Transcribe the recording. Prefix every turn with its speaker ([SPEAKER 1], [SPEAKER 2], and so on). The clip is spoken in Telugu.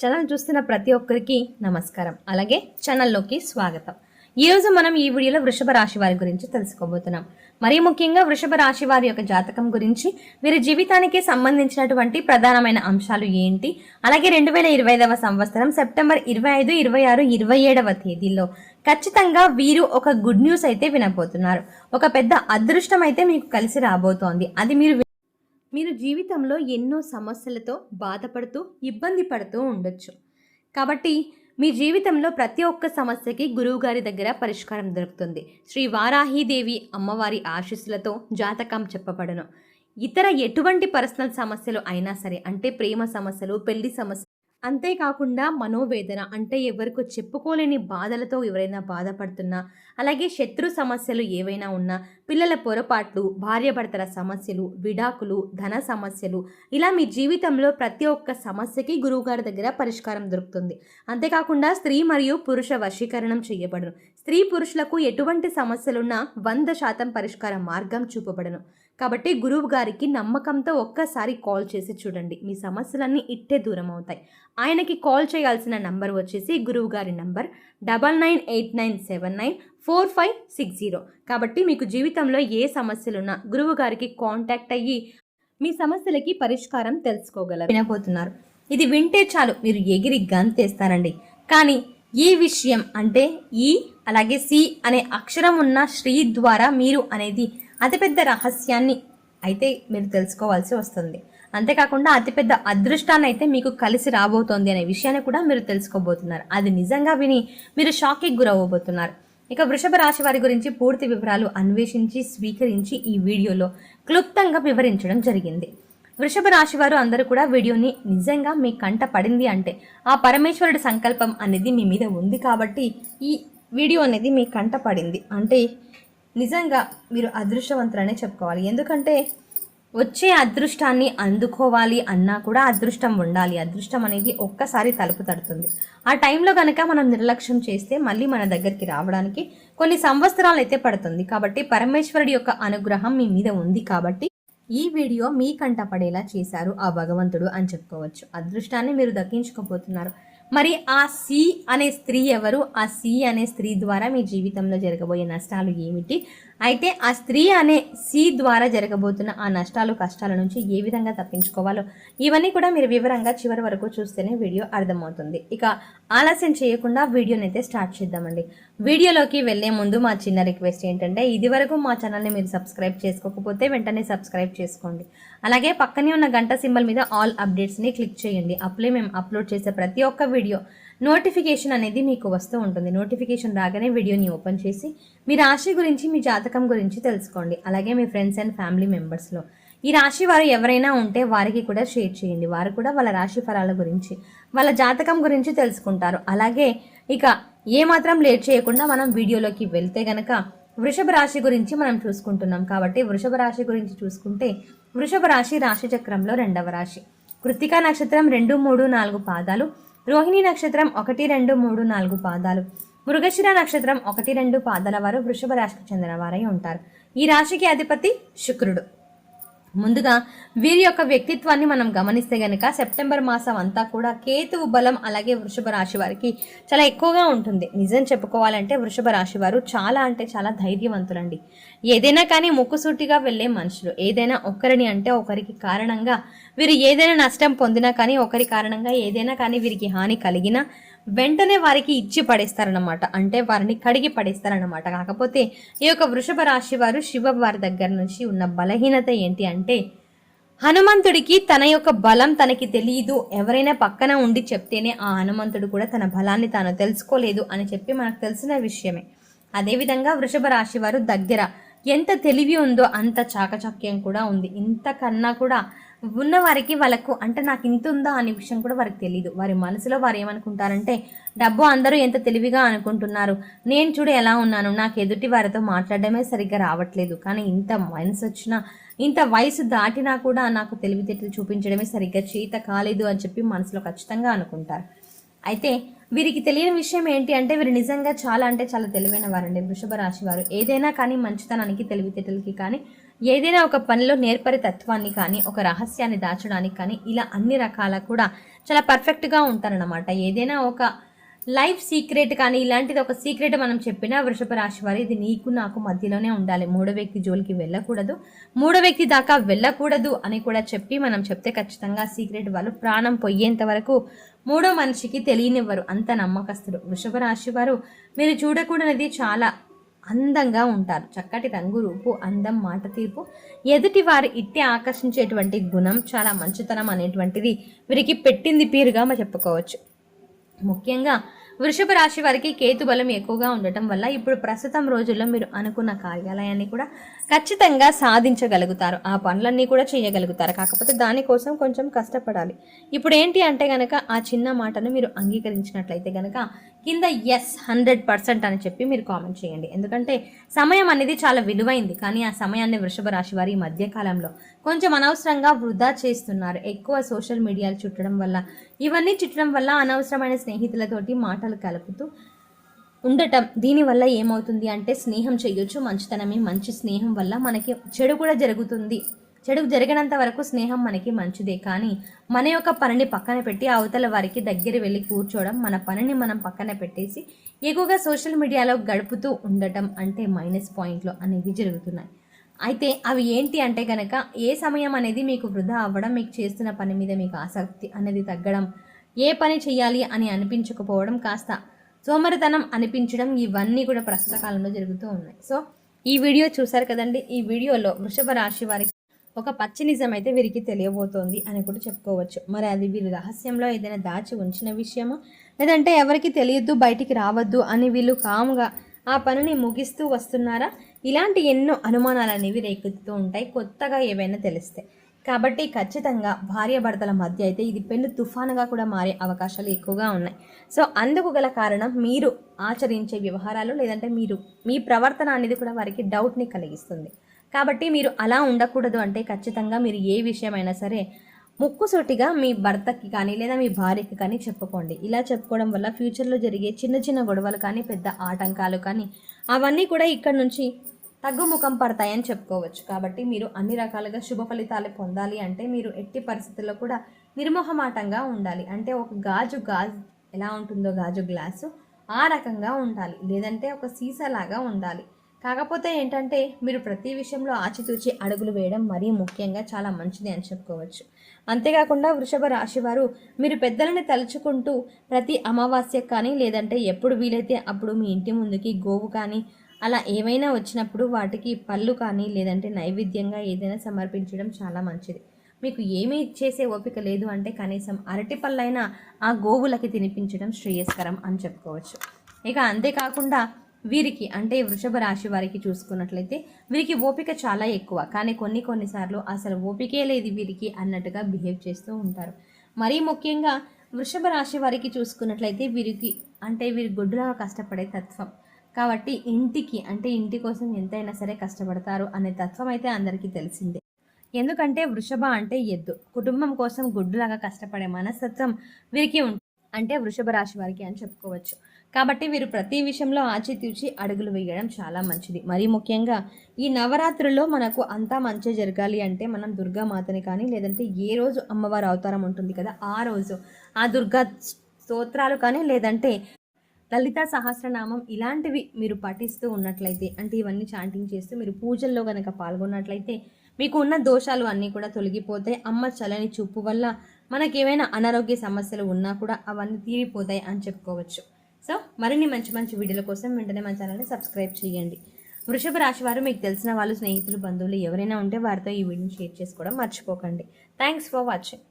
[SPEAKER 1] ఛానల్ చూస్తున్న ప్రతి ఒక్కరికి నమస్కారం. అలాగే ఛానల్లోకి స్వాగతం. ఈ రోజు మనం ఈ వీడియోలో వృషభ రాశి వారి గురించి తెలుసుకోబోతున్నాం. మరీ ముఖ్యంగా వృషభ రాశి వారి యొక్క జాతకం గురించి వీరి జీవితానికి సంబంధించినటువంటి ప్రధానమైన అంశాలు ఏంటి? అలాగే రెండు వేల ఇరవై ఐదవ సంవత్సరం సెప్టెంబర్ ఇరవై ఐదు ఇరవై ఆరు ఇరవై ఏడవ తేదీల్లో ఖచ్చితంగా వీరు ఒక గుడ్ న్యూస్ అయితే వినబోతున్నారు. ఒక పెద్ద అదృష్టం అయితే మీకు కలిసి రాబోతోంది. అది మీరు మీరు జీవితంలో ఎన్నో సమస్యలతో బాధపడుతూ ఇబ్బంది పడుతూ ఉండొచ్చు. కాబట్టి మీ జీవితంలో ప్రతి ఒక్క సమస్యకి గురువుగారి దగ్గర పరిష్కారం దొరుకుతుంది. శ్రీ వారాహీదేవి అమ్మవారి ఆశీస్సులతో జాతకం చెప్పబడను. ఇతర ఎటువంటి పర్సనల్ సమస్యలు అయినా సరే అంటే ప్రేమ సమస్యలు పెళ్ళి సమస్య అంతేకాకుండా మనోవేదన అంటే ఎవరికో చెప్పుకోలేని బాధలతో ఎవరైనా బాధపడుతున్నా అలాగే శత్రు సమస్యలు ఏవైనా ఉన్నా పిల్లల పొరపాట్లు భార్యాభర్తల సమస్యలు విడాకులు ధన సమస్యలు ఇలా మీ జీవితంలో ప్రతి ఒక్క సమస్యకి గురువుగారి దగ్గర పరిష్కారం దొరుకుతుంది. అంతేకాకుండా స్త్రీ మరియు పురుష వశీకరణం చేయబడరు. స్త్రీ పురుషులకు ఎటువంటి సమస్యలున్నా వంద శాతం పరిష్కార మార్గం చూపబడను. కాబట్టి గురువు గారికి నమ్మకంతో ఒక్కసారి కాల్ చేసి చూడండి. మీ సమస్యలన్నీ ఇట్టే దూరం అవుతాయి ఆయనకి కాల్ చేయాల్సిన నంబర్ వచ్చేసి గురువు గారి number double nine eight nine seven nine four five six zero. కాబట్టి మీకు జీవితంలో ఏ సమస్యలున్నా గురువు గారికి కాంటాక్ట్ అయ్యి మీ సమస్యలకి పరిష్కారం తెలుసుకోగలరు. వినబోతున్నారు. ఇది వింటే చాలు. మీరు ఎగిరి గంతేస్తారండి. కానీ ఈ విషయం అంటే ఈ అలాగే సి అనే అక్షరం ఉన్న శ్రీ ద్వారా మీరు అనేది అతిపెద్ద రహస్యాన్ని అయితే మీరు తెలుసుకోవాల్సి వస్తుంది. అంతేకాకుండా అతిపెద్ద అదృష్టాన్ని అయితే మీకు కలిసి రాబోతోంది అనే విషయాన్ని కూడా మీరు తెలుసుకోబోతున్నారు. అది నిజంగా విని మీరు షాక్కి గురవ్వబోతున్నారు. ఇక వృషభ రాశి వారి గురించి పూర్తి వివరాలు అన్వేషించి స్వీకరించి ఈ వీడియోలో క్లుప్తంగా వివరించడం జరిగింది. వృషభ రాశి వారు అందరూ కూడా వీడియోని నిజంగా మీ కంట పడింది అంటే ఆ పరమేశ్వరుడి సంకల్పం అనేది మీ మీద ఉంది కాబట్టి ఈ వీడియో అనేది మీ కంట పడింది. అంటే నిజంగా మీరు అదృష్టవంతులనే చెప్పుకోవాలి. ఎందుకంటే వచ్చే అదృష్టాన్ని అందుకోవాలి అన్నా కూడా అదృష్టం ఉండాలి. అదృష్టం అనేది ఒక్కసారి తలుపు తడుతుంది. ఆ టైంలో కనుక మనం నిర్లక్ష్యం చేస్తే మళ్ళీ మన దగ్గరికి రావడానికి కొన్ని సంవత్సరాలు అయితే పడుతుంది. కాబట్టి పరమేశ్వరుడి యొక్క అనుగ్రహం మీ మీద ఉంది కాబట్టి ఈ వీడియో మీ కంట పడేలా చేశారు ఆ భగవంతుడు అని చెప్పుకోవచ్చు. అదృష్టాన్ని మీరు దక్కించుకోబోతున్నారు. మరి ఆ సి అనే స్త్రీ ఎవరు? ఆ సి అనే స్త్రీ ద్వారా మీ జీవితంలో జరగబోయే నష్టాలు ఏమిటి? అయితే ఆ స్త్రీ అనే సి ద్వారా జరగబోతున్న ఆ నష్టాలు కష్టాల నుంచి ఏ విధంగా తప్పించుకోవాలో ఇవన్నీ కూడా మీరు వివరంగా చివరి వరకు చూస్తేనే వీడియో అర్థమవుతుంది. ఇక ఆలస్యం చేయకుండా వీడియోని అయితే స్టార్ట్ చేద్దామండి. వీడియోలోకి వెళ్ళే ముందు మా చిన్న రిక్వెస్ట్ ఏంటంటే ఇదివరకు మా ఛానల్ని మీరు సబ్స్క్రైబ్ చేసుకోకపోతే వెంటనే సబ్స్క్రైబ్ చేసుకోండి. అలాగే పక్కనే ఉన్న గంట సింబల్ మీద ఆల్ అప్డేట్స్ని క్లిక్ చేయండి. అప్పుడే మేము అప్లోడ్ చేసే ప్రతి ఒక్క వీడియో నోటిఫికేషన్ అనేది మీకు వస్తూ ఉంటుంది. నోటిఫికేషన్ రాగానే వీడియోని ఓపెన్ చేసి మీ రాశి గురించి మీ జాతకం గురించి తెలుసుకోండి. అలాగే మీ ఫ్రెండ్స్ అండ్ ఫ్యామిలీ మెంబర్స్లో. ఈ రాశి వారు ఎవరైనా ఉంటే వారికి కూడా షేర్ చేయండి. వారు కూడా వాళ్ళ రాశి ఫలాల గురించి వాళ్ళ జాతకం గురించి తెలుసుకుంటారు. అలాగే ఇక ఏమాత్రం లేట్ చేయకుండా మనం వీడియోలోకి వెళ్తే గనక వృషభ రాశి గురించి మనం చూసుకుంటున్నాం కాబట్టి వృషభ రాశి గురించి చూసుకుంటే వృషభ రాశి రాశి చక్రంలో రెండవ రాశి. కృత్తికా నక్షత్రం రెండు మూడు నాలుగు పాదాలు. రోహిణి నక్షత్రం ఒకటి రెండు మూడు నాలుగు పాదాలు. మృగశిర నక్షత్రం ఒకటి రెండు పాదాల వారు వృషభ రాశికి చెందిన వారై ఉంటారు. ఈ రాశికి అధిపతి శుక్రుడు. ముందుగా వీరి యొక్క వ్యక్తిత్వాన్ని మనం గమనిస్తే గనక సెప్టెంబర్ మాసం అంతా కూడా కేతువు బలం అలాగే వృషభ రాశి వారికి చాలా ఎక్కువగా ఉంటుంది. నిజం చెప్పుకోవాలంటే వృషభ రాశి వారు చాలా అంటే చాలా ధైర్యవంతులండి. ఏదైనా కానీ ముక్కుసూటిగా వెళ్ళే మనుషులు ఏదైనా ఒకరిని అంటే ఒకరికి కారణంగా వీరు ఏదైనా నష్టం పొందినా కానీ ఒకరి కారణంగా ఏదైనా కానీ వీరికి హాని కలిగినా వెంటనే వారికి ఇచ్చి పడేస్తారనమాట అంటే వారిని కడిగి పడేస్తారనమాట కాకపోతే ఈ యొక్క వృషభ రాశి వారు శివ వారి దగ్గర నుంచి ఉన్న బలహీనత ఏంటి అంటే హనుమంతుడికి తన యొక్క బలం తనకి తెలియదు ఎవరైనా పక్కన ఉండి చెప్తేనే ఆ హనుమంతుడు కూడా తన బలాన్ని తాను తెలుసుకోలేదు అని చెప్పి మనకు తెలిసిన విషయమే. అదేవిధంగా వృషభ రాశి వారు దగ్గర ఎంత తెలివి ఉందో అంత చాకచక్యం కూడా ఉంది. ఇంతకన్నా కూడా ఉన్నవారికి వాళ్ళకు అంటే నాకు ఇంత ఉందా అనే విషయం కూడా వారికి తెలియదు వారి మనసులో వారు ఏమనుకుంటారంటే డబ్బు అందరూ ఎంత తెలివిగా అనుకుంటున్నారు? నేను చూడు ఎలా ఉన్నాను. నాకు ఎదుటి వారితో మాట్లాడడమే సరిగ్గా రావట్లేదు. కానీ ఇంత మనసు వచ్చినా ఇంత వయసు దాటినా కూడా నాకు తెలివితేటలు చూపించడమే సరిగ్గా చేత కాలేదు అని చెప్పి మనసులో ఖచ్చితంగా అనుకుంటారు. అయితే వీరికి తెలియని విషయం ఏంటి అంటే వీరు నిజంగా చాలా అంటే చాలా తెలివైన వారండి. వృషభ రాశి వారు. ఏదైనా కానీ మంచితనానికి తెలివితేటలకి కానీ ఏదైనా ఒక పనిలో నేర్పరి తత్వాన్ని కానీ ఒక రహస్యాన్ని దాచడానికి కానీ ఇలా అన్ని రకాల కూడా చాలా పర్ఫెక్ట్గా ఉంటారన్నమాట. ఏదైనా ఒక లైఫ్ సీక్రెట్ కానీ ఇలాంటిది ఒక సీక్రెట్ మనం చెప్పినా వృషభ రాశి వారు ఇది నీకు నాకు మధ్యలోనే ఉండాలి. మూడో వ్యక్తి జోలికి వెళ్ళకూడదు. మూడో వ్యక్తి దాకా వెళ్ళకూడదు అని కూడా చెప్పి మనం చెప్తే ఖచ్చితంగా సీక్రెట్ వాళ్ళు ప్రాణం పోయేంత వరకు మూడో మనిషికి తెలియనివ్వరు. అంత నమ్మకస్తుడు వృషభ రాశి వారు. మీరు చూడకూడనిది చాలా అందంగా ఉంటారు. చక్కటి రంగు రూపు అందం మాట తీర్పు. ఎదుటి వారి ఇట్టి ఆకర్షించేటువంటి గుణం చాలా మంచితనం అనేటువంటిది వీరికి పెట్టింది పేరుగా మనం చెప్పుకోవచ్చు. ముఖ్యంగా వృషభ రాశి వారికి కేతు బలం ఎక్కువగా ఉండటం వల్ల ఇప్పుడు ప్రస్తుతం రోజుల్లో మీరు అనుకున్న కార్యాలయాన్ని కూడా ఖచ్చితంగా సాధించగలుగుతారు. ఆ పనులన్నీ కూడా చేయగలుగుతారు. కాకపోతే దానికోసం కొంచెం కష్టపడాలి. ఇప్పుడు ఏంటి అంటే గనక ఆ చిన్న మాటను మీరు అంగీకరించినట్లయితే గనక కింద ఎస్ హండ్రెడ్ పర్సెంట్ అని చెప్పి మీరు కామెంట్ చేయండి. ఎందుకంటే సమయం అనేది చాలా విలువైంది. కానీ ఆ సమయాన్ని వృషభ రాశి వారి ఈ కొంచెం అనవసరంగా వృధా చేస్తున్నారు. ఎక్కువ సోషల్ మీడియాలు చుట్టడం వల్ల. ఇవన్నీ చుట్టడం వల్ల అనవసరమైన స్నేహితులతోటి మాటలు కలుపుతూ ఉండటం దీనివల్ల ఏమవుతుంది అంటే స్నేహం చేయొచ్చు మంచితనమే. మంచి స్నేహం వల్ల మనకి చెడు కూడా జరుగుతుంది. చెడు జరిగినంత వరకు స్నేహం మనకి మంచిదే. కానీ మన యొక్క పనిని పక్కన పెట్టి అవతల వారికి దగ్గర వెళ్ళి కూర్చోవడం మన పనిని మనం పక్కన పెట్టేసి ఎక్కువగా సోషల్ మీడియాలో గడుపుతూ ఉండటం అంటే మైనస్ పాయింట్లు అనేవి జరుగుతున్నాయి. అయితే అవి ఏంటి అంటే కనుక ఏ సమయం అనేది మీకు వృధా అవ్వడం మీకు చేస్తున్న పని మీద మీకు ఆసక్తి అనేది తగ్గడం ఏ పని చేయాలి అని అనిపించకపోవడం కాస్త సోమరితనం అనిపించడం ఇవన్నీ కూడా ప్రస్తుత కాలంలో జరుగుతూ ఉన్నాయి. సో ఈ వీడియో చూసారు కదండి. ఈ వీడియోలో వృషభ రాశి వారికి ఒక పచ్చి నిజం అయితే వీరికి తెలియబోతోంది అని కూడా చెప్పుకోవచ్చు. మరి అది వీరి రహస్యంలో ఏదైనా దాచి ఉంచిన విషయమా? లేదంటే ఎవరికి తెలియద్దు బయటికి రావద్దు అని వీళ్ళు కాముగా ఆ పనిని ముగిస్తూ వస్తున్నారా? ఇలాంటి ఎన్నో అనుమానాలు అనేవి రేకెత్తుతూ ఉంటాయి కొత్తగా ఏవైనా తెలిస్తే. కాబట్టి ఖచ్చితంగా భార్యాభర్తల మధ్య అయితే ఇది పెను తుఫానుగా కూడా మారే అవకాశాలు ఎక్కువగా ఉన్నాయి. సో అందుకు గల కారణం మీరు ఆచరించే వ్యవహారాలు లేదంటే మీరు మీ ప్రవర్తన అనేది కూడా వారికి డౌట్ని కలిగిస్తుంది. కాబట్టి మీరు అలా ఉండకూడదు అంటే ఖచ్చితంగా మీరు ఏ విషయమైనా సరే ముక్కుసూటిగా మీ భర్తకి కానీ లేదా మీ భార్యకి కానీ చెప్పుకోండి. ఇలా చెప్పుకోవడం వల్ల ఫ్యూచర్లో జరిగే చిన్న చిన్న గొడవలు కానీ పెద్ద ఆటంకాలు కానీ అవన్నీ కూడా ఇక్కడ నుంచి తగ్గుముఖం పడతాయని చెప్పుకోవచ్చు. కాబట్టి మీరు అన్ని రకాలుగా శుభ ఫలితాలు పొందాలి అంటే మీరు ఎట్టి పరిస్థితుల్లో కూడా నిర్మోహమాటంగా ఉండాలి. అంటే ఒక గాజు గాజు ఎలా ఉంటుందో గాజు గ్లాసు ఆ రకంగా ఉండాలి. లేదంటే ఒక సీసాలాగా ఉండాలి. కాకపోతే ఏంటంటే మీరు ప్రతి విషయంలో ఆచితూచి అడుగులు వేయడం మరీ ముఖ్యంగా చాలా మంచిది అని చెప్పుకోవచ్చు. అంతేకాకుండా వృషభ రాశి వారు మీరు పెద్దలని తలుచుకుంటూ ప్రతి అమావాస్య కానీ లేదంటే ఎప్పుడు వీలైతే అప్పుడు మీ ఇంటి ముందుకి గోవు కానీ అలా ఏమైనా వచ్చినప్పుడు వాటికి పళ్ళు కానీ లేదంటే నైవేద్యంగా ఏదైనా సమర్పించడం చాలా మంచిది. మీకు ఏమీ చేసే ఓపిక లేదు అంటే కనీసం అరటి పళ్ళైనా ఆ గోవులకి తినిపించడం శ్రేయస్కరం అని చెప్పుకోవచ్చు. ఇక అంతేకాకుండా వీరికి అంటే వృషభ రాశి వారికి చూసుకున్నట్లయితే వీరికి ఓపిక చాలా ఎక్కువ. కానీ కొన్ని కొన్నిసార్లు అసలు ఓపికే లేదు వీరికి అన్నట్టుగా బిహేవ్ చేస్తూ ఉంటారు. మరీ ముఖ్యంగా వృషభ రాశి వారికి చూసుకున్నట్లయితే వీరికి అంటే వీరి గొడ్డులా కష్టపడే తత్వం. కాబట్టి ఇంటికి అంటే ఇంటి కోసం ఎంతైనా సరే కష్టపడతారు అనే తత్వం అయితే అందరికీ తెలిసిందే. ఎందుకంటే వృషభ అంటే ఎద్దు. కుటుంబం కోసం గుడ్డులాగా కష్టపడే మనస్తత్వం వీరికి ఉంటుంది అంటే వృషభ రాశి వారికి అని చెప్పుకోవచ్చు. కాబట్టి వీరు ప్రతి విషయంలో ఆచితూచి అడుగులు వేయడం చాలా మంచిది. మరీ ముఖ్యంగా ఈ నవరాత్రుల్లో మనకు అంతా మంచి జరగాలి అంటే మనం దుర్గామాతని కానీ లేదంటే ఏ రోజు అమ్మవారి అవతారం ఉంటుంది కదా ఆ రోజు. ఆ దుర్గా స్తోత్రాలు కానీ లేదంటే లలిత సహస్రనామం ఇలాంటివి మీరు పఠిస్తూ ఉన్నట్లయితే అంటే ఇవన్నీ చాంటింగ్ చేస్తూ మీరు పూజల్లో కనుక పాల్గొన్నట్లయితే మీకు ఉన్న దోషాలు అన్నీ కూడా తొలగిపోతాయి. అమ్మ చలని చూపు వల్ల మనకేమైనా అనారోగ్య సమస్యలు ఉన్నా కూడా అవన్నీ తీరిపోతాయి అని చెప్పుకోవచ్చు. సో మరిన్ని మంచి మంచి వీడియోల కోసం వెంటనే మన ఛానల్ని సబ్స్క్రైబ్ చేయండి. వృషభ రాశి వారు మీకు తెలిసిన వాళ్ళు స్నేహితులు బంధువులు ఎవరైనా ఉంటే వారితో ఈ వీడియోని షేర్ చేసుకోవడం మర్చిపోకండి. Thanks for watching